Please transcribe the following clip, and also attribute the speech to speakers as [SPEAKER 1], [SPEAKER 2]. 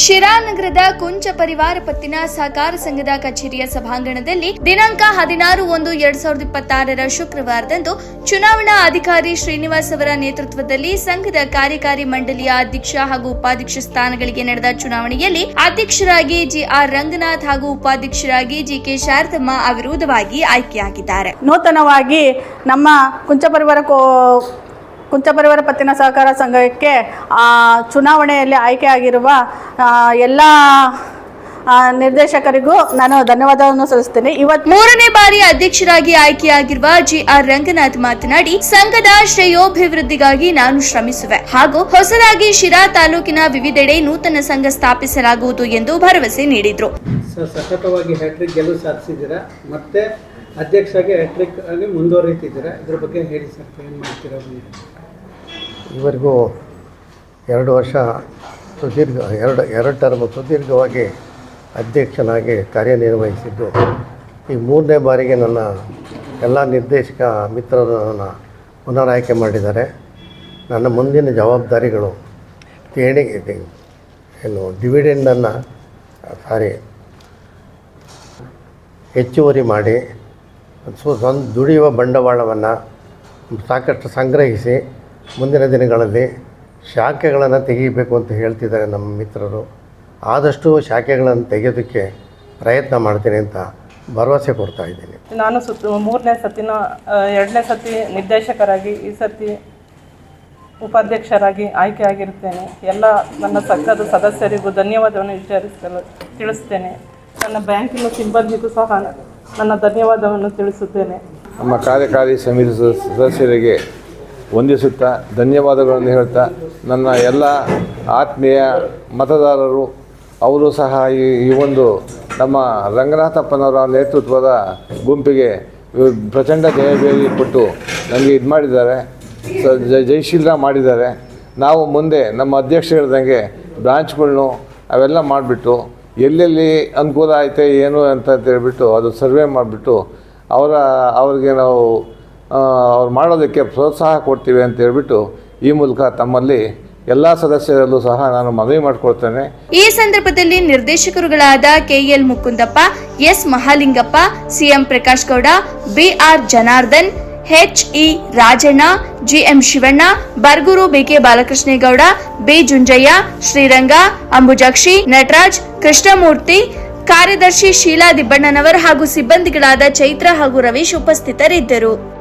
[SPEAKER 1] ಶಿರಾನಗರದ ಕುಂಚ ಪರಿವಾರ ಪತ್ತಿನ ಸಹಕಾರ ಸಂಘದ ಕಚೇರಿಯ ಸಭಾಂಗಣದಲ್ಲಿ ದಿನಾಂಕ ಹದಿನಾರು ಒಂದು ಎರಡ್ ಸಾವಿರದ ಇಪ್ಪತ್ತಾರರ ಶುಕ್ರವಾರದಂದು ಚುನಾವಣಾ ಅಧಿಕಾರಿ ಶ್ರೀನಿವಾಸ್ ಅವರ ನೇತೃತ್ವದಲ್ಲಿ ಸಂಘದ ಕಾರ್ಯಕಾರಿ ಮಂಡಳಿಯ ಅಧ್ಯಕ್ಷ ಹಾಗೂ ಉಪಾಧ್ಯಕ್ಷ ಸ್ಥಾನಗಳಿಗೆ ನಡೆದ ಚುನಾವಣೆಯಲ್ಲಿ ಅಧ್ಯಕ್ಷರಾಗಿ ಜಿಆರ್ ರಂಗನಾಥ್ ಹಾಗೂ ಉಪಾಧ್ಯಕ್ಷರಾಗಿ ಜಿಕೆ ಶಾರದಮ್ಮ ಅವಿರೋಧವಾಗಿ ಆಯ್ಕೆಯಾಗಿದ್ದಾರೆ.
[SPEAKER 2] ನೂತನವಾಗಿ ನಮ್ಮ ಕುಂಚಪರಿವಾರ ಕೋ ಕುಂಚಪರಿವಾರ ಪತ್ತಿನ ಸಹಕಾರ ಸಂಘಕ್ಕೆ ಆ, ಚುನಾವಣೆಯಲ್ಲಿ ಆಯ್ಕೆಯಾಗಿರುವ ಎಲ್ಲ ನಿರ್ದೇಶಕರಿಗೂ ನಾನು ಧನ್ಯವಾದವನ್ನು ಸಲ್ಲಿಸುತ್ತೇನೆ. ಇವತ್ತು
[SPEAKER 1] ಮೂರನೇ ಬಾರಿ ಅಧ್ಯಕ್ಷರಾಗಿ ಆಯ್ಕೆಯಾಗಿರುವ ಜಿ ಆರ್ ರಂಗನಾಥ್ ಮಾತನಾಡಿ ಸಂಘದ ಶ್ರೇಯೋಭಿವೃದ್ಧಿಗಾಗಿ ನಾನು ಶ್ರಮಿಸುವೆ. ಹಾಗೂ ಹೊಸದಾಗಿ ಶಿರಾ ತಾಲೂಕಿನ ವಿವಿಧೆಡೆ ನೂತನ ಸಂಘ ಸ್ಥಾಪಿಸಲಾಗುವುದು ಎಂದು ಭರವಸೆ ನೀಡಿದ್ರು.
[SPEAKER 3] ಸರ್ ಸತತವಾಗಿ ಹ್ಯಾಟ್ರಿಕ್ ಗೆಲುವು ಸಾಧಿಸಿದ್ದೀರಾ? ಮತ್ತೆ ಅಧ್ಯಕ್ಷರಾಗಿ ಮುಂದುವರಿತಿದ್ದೀರಾ ಇದ್ರ ಬಗ್ಗೆ ಹೇಳಿ ಸರ್ ಏನು ಮಾಡ್ತೀರಾ
[SPEAKER 4] ಇವರಿಗೂ ಎರಡು ವರ್ಷ ಸುದೀರ್ಘ, ಎರಡು ಎರಡು ಟರ್ಮ್ ಸುದೀರ್ಘವಾಗಿ ಅಧ್ಯಕ್ಷನಾಗಿ ಕಾರ್ಯನಿರ್ವಹಿಸಿದ್ದು, ಈ ಮೂರನೇ ಬಾರಿಗೆ ನನ್ನ ಎಲ್ಲ ನಿರ್ದೇಶಕ ಮಿತ್ರರನ್ನು ಪುನರ್ ಆಯ್ಕೆ ಮಾಡಿದ್ದಾರೆ. ನನ್ನ ಮುಂದಿನ ಜವಾಬ್ದಾರಿಗಳು ದೇಣಿಗೆ ಏನು ಡಿವಿಡೆಂಡನ್ನು ಸಾರಿ ಹೆಚ್ಚುವರಿ ಮಾಡಿ ಸ್ವ ಸ್ವಂತ ದುಡಿಯುವ ಬಂಡವಾಳವನ್ನು ಸಾಕಷ್ಟು ಸಂಗ್ರಹಿಸಿ ಮುಂದಿನ ದಿನಗಳಲ್ಲಿ ಶಾಖೆಗಳನ್ನು ತೆಗಿಬೇಕು ಅಂತ ಹೇಳ್ತಿದ್ದಾರೆ ನಮ್ಮ ಮಿತ್ರರು. ಆದಷ್ಟು ಶಾಖೆಗಳನ್ನು ತೆಗೆಯೋದಕ್ಕೆ ಪ್ರಯತ್ನ ಮಾಡ್ತೀನಿ ಅಂತ ಭರವಸೆ ಕೊಡ್ತಾ ಇದ್ದೀನಿ.
[SPEAKER 5] ನಾನು ಸುತ್ತ ಮೂರನೇ ಸತಿನ ಎರಡನೇ ಸತಿ ನಿರ್ದೇಶಕರಾಗಿ, ಈ ಸತಿ ಉಪಾಧ್ಯಕ್ಷರಾಗಿ ಆಯ್ಕೆಯಾಗಿರುತ್ತೇನೆ ಎಲ್ಲ ನನ್ನ ಸಂಘದ ಸದಸ್ಯರಿಗೂ ಧನ್ಯವಾದವನ್ನು ವಿಚಾರಿಸಲು ತಿಳಿಸ್ತೇನೆ. ನನ್ನ ಬ್ಯಾಂಕಿನ ಸಿಬ್ಬಂದಿಗೂ ಸಹ ನನ್ನ ಧನ್ಯವಾದವನ್ನು ತಿಳಿಸುತ್ತೇನೆ.
[SPEAKER 6] ನಮ್ಮ ಕಾರ್ಯಕಾರಿ ಸಮಿತಿ ಸದಸ್- ಸದಸ್ಯರಿಗೆ ವಂದಿಸುತ್ತಾ, ಧನ್ಯವಾದಗಳನ್ನು ಹೇಳ್ತಾ, ನನ್ನ ಎಲ್ಲ ಆತ್ಮೀಯ ಮತದಾರರು, ಅವರು ಸಹ ಈ ಒಂದು ನಮ್ಮ ರಂಗನಾಥಪ್ಪನವರ ನೇತೃತ್ವದ ಗುಂಪಿಗೆ ಪ್ರಚಂಡ ಜಯಭೇರಿ ಕೊಟ್ಟು ನನಗೆ ಇದು ಮಾಡಿದ್ದಾರೆ. ಸ ಜಯಶೀಲ ಮಾಡಿದ್ದಾರೆ. ನಾವು ಮುಂದೆ ನಮ್ಮ ಅಧ್ಯಕ್ಷ ಹೇಳ್ದಂಗೆ ಬ್ರಾಂಚ್ಗಳ್ನು ಅವೆಲ್ಲ ಮಾಡಿಬಿಟ್ಟು ಎಲ್ಲೆಲ್ಲಿ ಅನುಕೂಲ ಐತೆ ಏನು ಅಂತ ಹೇಳ್ಬಿಟ್ಟು ಅದು ಸರ್ವೆ ಮಾಡಿಬಿಟ್ಟು ಅವರ, ಅವ್ರಿಗೆ ನಾವು ಅವ್ರು ಮಾಡೋದಕ್ಕೆ ಪ್ರೋತ್ಸಾಹ ಕೊಡ್ತೀವಿ ಅಂತ ಹೇಳ್ಬಿಟ್ಟು ಈ ಮೂಲಕ ತಮ್ಮಲ್ಲಿ ಎಲ್ಲ ಸದಸ್ಯರಲ್ಲೂ ಸಹ ನಾನು ಮನವಿ ಮಾಡಿಕೊಳ್ತೇನೆ.
[SPEAKER 1] ಈ ಸಂದರ್ಭದಲ್ಲಿ ನಿರ್ದೇಶಕರುಗಳಾದ KL Mukundappa, S Mahalingappa, CM Prakash Gowda BR Janardhan HE Rajanna, GM Shivanna, Bargur BK Balakrishnegowda, B Junjaiah, Sriranga, Ambujakshi, Nataraj, Krishnamurthy, ಕಾರ್ಯದರ್ಶಿ ಶೀಲಾ ದಿಬ್ಬಣ್ಣನವರ್ ಹಾಗೂ ಸಿಬ್ಬಂದಿಗಳಾದ ಚೈತ್ರ ಹಾಗೂ ರವೀಶ್ ಉಪಸ್ಥಿತರಿದ್ದರು.